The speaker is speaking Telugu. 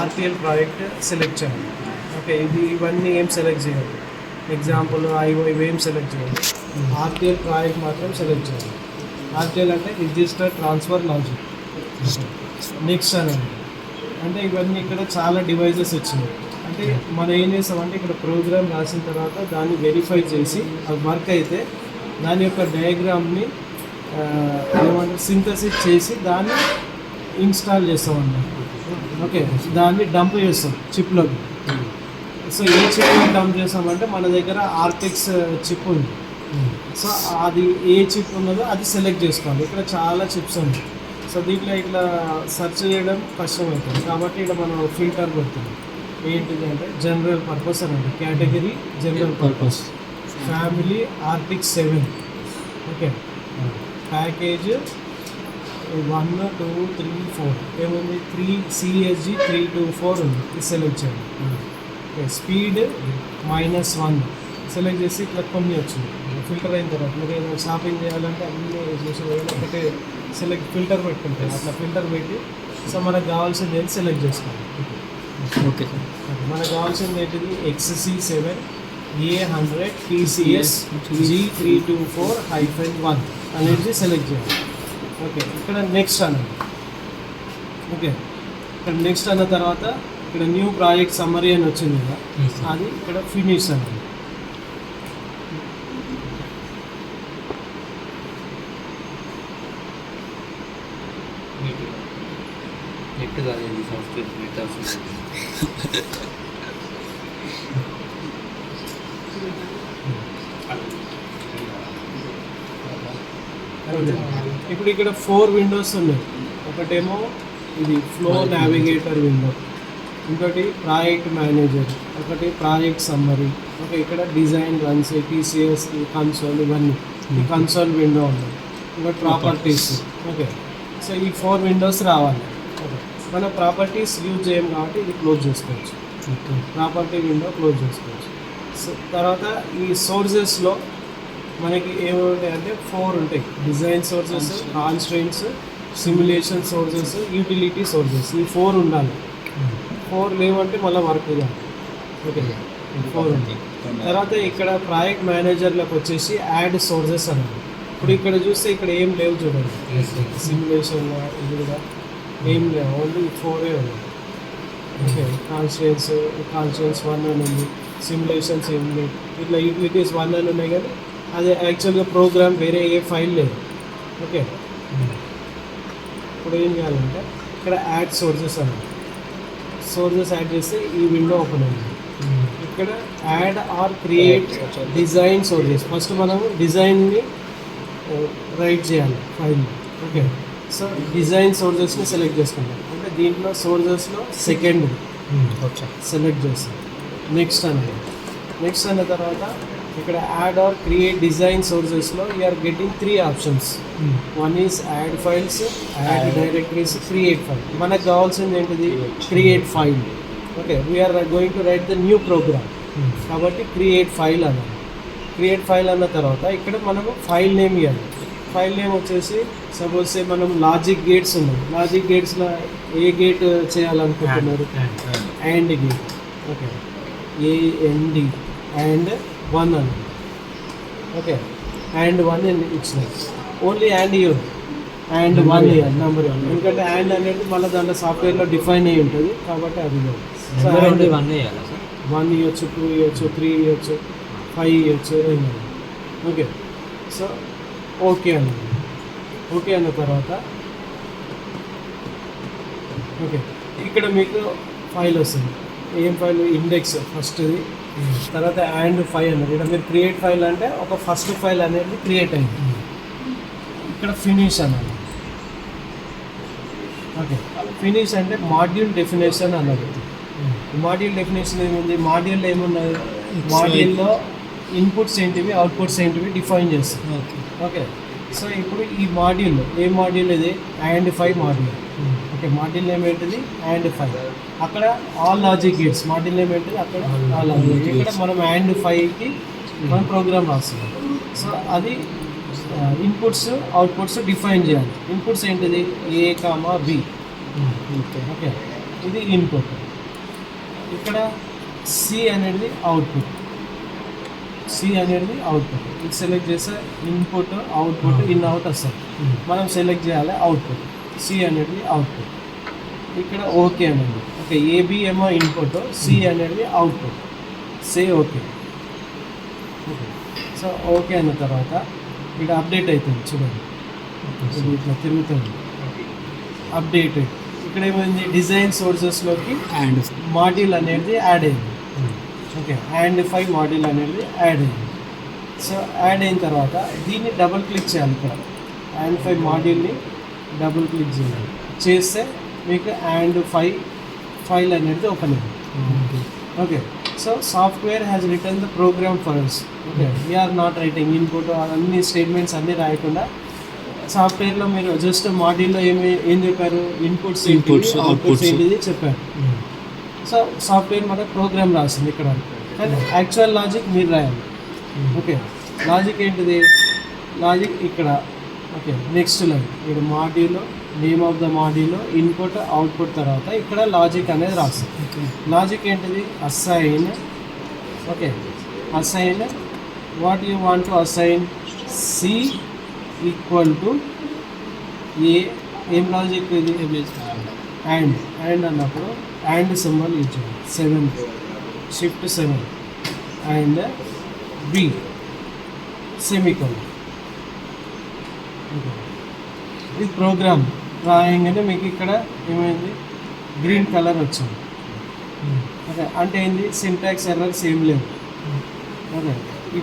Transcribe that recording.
ఆర్పిఎల్ ప్రాజెక్ట్ సెలెక్ట్ చేయాలి ఓకే ఇది ఇవన్నీ ఏం సెలెక్ట్ చేయాలి ఎగ్జాంపుల్ ఐఓ ఇవేం సెలెక్ట్ చేయాలి ఆర్టీఎల్ ప్రాజెక్ట్ మాత్రం సెలెక్ట్ చేయాలి ఆర్టీఎల్ అంటే రిజిస్టర్ ట్రాన్స్ఫర్ లాజిక్. నెక్స్ట్ అనేది. అంటే ఇవన్నీ ఇక్కడ చాలా డివైజెస్ వచ్చినాయి. అంటే మనం ఏం చేస్తామంటే ఇక్కడ ప్రోగ్రామ్ రాసిన తర్వాత దాన్ని వెరిఫై చేసి అది వర్క్ అయితే దాని యొక్క డయాగ్రామ్ని ఏమంటారు సింథసిస్ చేసి దాన్ని ఇన్స్టాల్ చేస్తామన్నమాట. ఓకే దాన్ని డంప్ చేస్తాం చిప్లోకి. సో ఏ చిప్లో డంప్ చేస్తామంటే మన దగ్గర ఆర్టెక్స్ చిప్ ఉంది. సో అది ఏ చిప్ ఉన్నదో అది సెలెక్ట్ చేసుకోవాలి. ఇక్కడ చాలా చిప్స్ ఉన్నాయి. సో దీంట్లో ఇట్లా సెర్చ్ చేయడం కష్టం అవుతుంది కాబట్టి ఇక్కడ మనం ఫిల్టర్ పెడుతున్నాం ఏంటిది అంటే జనరల్ పర్పస్ అని category general purpose family Artix seven okay. Package one two three four ఏముంది three CSG three two four ఉంది. ఇది సెలెక్ట్ చేయండి. Okay speed minus one select చేసి ఇట్లా కొన్ని వచ్చింది ఫిల్టర్ అయిన తర్వాత మీరు ఏదైనా షాపింగ్ చేయాలంటే అన్నీ చూసి ఒకటే సెలెక్ట్ ఫిల్టర్ పెట్టుకుంటారు. అట్లా ఫిల్టర్ పెట్టి సో మనకు కావాల్సింది ఏంటి సెలెక్ట్ సార్ ఓకే, మనకు కావాల్సింది ఏంటిది? XC seven A hundred TCS G three two four hyphen one అనేది సెలెక్ట్ చేయాలి ఓకే ఇక్కడ నెక్స్ట్ అన్నది ఓకే ఇక్కడ నెక్స్ట్ అన్న తర్వాత ఇక్కడ న్యూ ప్రాజెక్ట్ సమ్మరీ అని వచ్చింది కదా. అది ఇక్కడ ఫినిష్ అన్నది నెట్ సాఫ్ట్వేర్ నెట్ అవసరం ఇప్పుడు ఇక్కడ ఫోర్ విండోస్ ఉన్నాయి. ఒకటేమో ఇది ఫ్లో నావిగేటర్ విండో ఇంకోటి ప్రాజెక్ట్ మేనేజర్ ఒకటి ప్రాజెక్ట్ సమ్మరీ ఓకే ఇక్కడ డిజైన్ రన్స్ టీసీఎస్ కన్సోల్ ఇవన్నీ. ఈ కన్సోల్ విండో ఉంది ఇంకా ప్రాపర్టీస్ ఓకే సో ఈ ఫోర్ విండోస్ రావాలి. ఓకే మన ప్రాపర్టీస్ యూజ్ చేయం కాబట్టి ఇది క్లోజ్ చేసుకోవచ్చు. ప్రాపర్టీ విండో క్లోజ్ చేసుకోవచ్చు. సో తర్వాత ఈ సోర్సెస్లో మనకి ఏముంటాయి అంటే ఫోర్ ఉంటాయి. Design sources constraints simulation sources utility sources ఈ ఫోర్ ఉండాలి. ఫోర్ లేవంటే మళ్ళీ వర్క్ కాదు ఓకే ఫోర్ ఉంటాయి. తర్వాత ఇక్కడ ప్రాజెక్ట్ మేనేజర్లకు వచ్చేసి యాడ్ సోర్సెస్ అన్నారు ఇప్పుడు ఇక్కడ చూస్తే ఇక్కడ ఏం లేవు చూడండి. సిమ్యులేషన్ ఇది కూడా ఏం లేవు. ఓన్లీ ఫోరే ఉన్నాయి ఓకే కాన్స్టిట్యూన్స్ కాన్స్టిట్యూన్స్ వన్ అని ఉంది సిమ్యులేషన్స్ ఏం లేవు. ఇట్లా యూటిలిటీస్ వన్ అని ఉన్నాయి కానీ అదే యాక్చువల్గా ప్రోగ్రామ్ వేరే ఏ ఫైల్ లేదు. ఓకే ఇప్పుడు ఏం చేయాలంటే ఇక్కడ యాడ్ సోర్సెస్ అన్నమాట. సోర్సెస్ యాడ్ చేస్తే ఈ విండో ఓపెన్ అయింది ఇక్కడ add or create design sources first మనము డిజైన్ని రైట్ చేయాలి ఫైల్ ఓకే సో డిజైన్ సోర్సెస్ని సెలెక్ట్ చేసుకుంటాం అంటే దీంట్లో సోర్సెస్లో సెకండ్ సెలెక్ట్ చేస్తాం. నెక్స్ట్ అనేది నెక్స్ట్ అన్న తర్వాత ఇక్కడ add or create design సోర్సెస్లో are getting three options one is add files add directories create file మనకు కావాల్సింది ఏంటిది? Create file okay we're going to write the new program కాబట్టి క్రియేట్ ఫైల్ అన్నది క్రియేట్ ఫైల్ అన్న తర్వాత ఇక్కడ మనము ఫైల్ నేమ్ ఇవ్వాలి. ఫైల్ నేమ్ వచ్చేసి సపోజ్ మనం లాజిక్ గేట్స్ ఉన్నాయి లాజిక్ గేట్స్లో ఏ గేట్ చేయాలనుకుంటున్నారు? And gate okay AND and one అని ఓకే అండ్ వన్ ఇచ్చిన ఓన్లీ అండ్ ఇవ్వదు అండ్ వన్ ఇవ్వాలి నెంబర్ ఇవ్వాలి ఎందుకంటే అండ్ అనేది మళ్ళీ దాంట్లో సాఫ్ట్వేర్లో డిఫైన్ అయ్యి ఉంటుంది. కాబట్టి అది ఓన్లీ వన్ సార్? వన్ ఇవ్వచ్చు టూ ఇవ్వచ్చు త్రీ ఇవ్వచ్చు ఫైవ్ ఇవ్వచ్చు. ఓకే సో ఓకే అన్నది ఓకే అన్న. తర్వాత. ఓకే ఇక్కడ మీకు ఫైల్ వస్తుంది. ఏం ఫైల్ ఇండెక్స్ ఫస్ట్ది తర్వాత అండ్ ఫైవ్ అన్నది ఇక్కడ మీరు క్రియేట్ ఫైల్ అంటే ఒక ఫస్ట్ ఫైల్ అనేది క్రియేట్ అయింది. ఇక్కడ ఫినిష్ అన్నది ఓకే ఫినిష్ అంటే మాడ్యూల్ డెఫినేషన్ అన్నది మాడ్యూల్ డెఫినేషన్ ఏముంది? మాడ్యూల్ ఏమున్నది? మాడ్యూల్లో ఇన్పుట్స్ ఏంటివి అవుట్పుట్స్ ఏంటివి డిఫైన్ చేస్తుంది ఓకే ఓకే సో ఇప్పుడు ఈ మాడ్యూల్ ఏ మాడ్యూల్ ఇది? Five module okay module name ఏంటిది? అండ్ ఫైవ్ అక్కడ all logic gates module name ఏంటిది? అక్కడ ఆల్ లాజిక్ ఇక్కడ మనం అండ్ ఫైవ్కి మనం ప్రోగ్రామ్ రాస్తున్నాం. సో అది ఇన్పుట్స్ అవుట్పుట్స్ డిఫైన్ చేయాలి. ఇన్పుట్స్ ఏంటిది? A comma B okay okay ఇది ఇన్పుట్ ఇక్కడ సి అనేది అవుట్పుట్ సి అనేది అవుట్పుట్ ఇది సెలెక్ట్ చేస్తే ఇన్పుట్ అవుట్పుట్ ఇన్ అవుట్ వస్తుంది మనం సెలెక్ట్ చేయాలి అవుట్పుట్ సి అనేది అవుట్పుట్ ఇక్కడ ఓకే అనేది ఓకే ఏబి ఏమో ఇన్పుట్ సి అనేది output say okay okay so okay అన్న తర్వాత ఇక్కడ అప్డేట్ అవుతుంది చూడండి. ఇట్లా తిరుగుతుంది. అప్డేట్ ఇక్కడ ఏమైంది? డిజైన్ సోర్సెస్లోకి అండ్ మాడ్యూల్ అనేది యాడ్ అయింది. ఓకే అండ్ ఫైవ్ మాడ్యూల్ అనేది యాడ్ అయింది. సో యాడ్ అయిన తర్వాత దీన్ని డబుల్ క్లిక్ చేయాలి ఇక్కడ. అండ్ ఫైవ్ మాడ్యూల్ని డబుల్ క్లిక్ చేయాలి చేస్తే మీకు అండ్ ఫైవ్ ఫైల్ అనేది ఓపెన్ అయింది. Okay. So software has written the program for us okay. We're not writing input అన్ని స్టేట్మెంట్స్ అన్నీ రాయకుండా సాఫ్ట్వేర్లో మీరు జస్ట్ మాడ్యూల్లో ఏమి ఏం చెప్పారు? Inputs Inputs, outputs. ఏంటిది చెప్పారు. సో సాఫ్ట్వేర్ మన ప్రోగ్రామ్ రాసింది ఇక్కడ. కానీ యాక్చువల్ లాజిక్ మీరు రాయాలి. ఓకే. లాజిక్ ఏంటిది? లాజిక్ ఇక్కడ. ఓకే నెక్స్ట్ లైన్ ఇక్కడ module name of the module input output తర్వాత ఇక్కడ లాజిక్ అనేది రాస్తుంది. లాజిక్ ఏంటిది? Assign okay assign what you want to assign C equal to A ఏం లాజిక్ ఇది అండ్ అండ్ అన్నప్పుడు అండ్ సింబల్ యూజ్ చేయాలి seven shift seven and B semicolon ఇది ప్రోగ్రామ్ రాయంగానే మీకు ఇక్కడ ఏమైంది? గ్రీన్ కలర్ వచ్చింది. ఓకే అంటే ఏంది? సింటాక్స్ ఎర్రర్స్ ఏం లేవు ఓకే ఇప్పుడు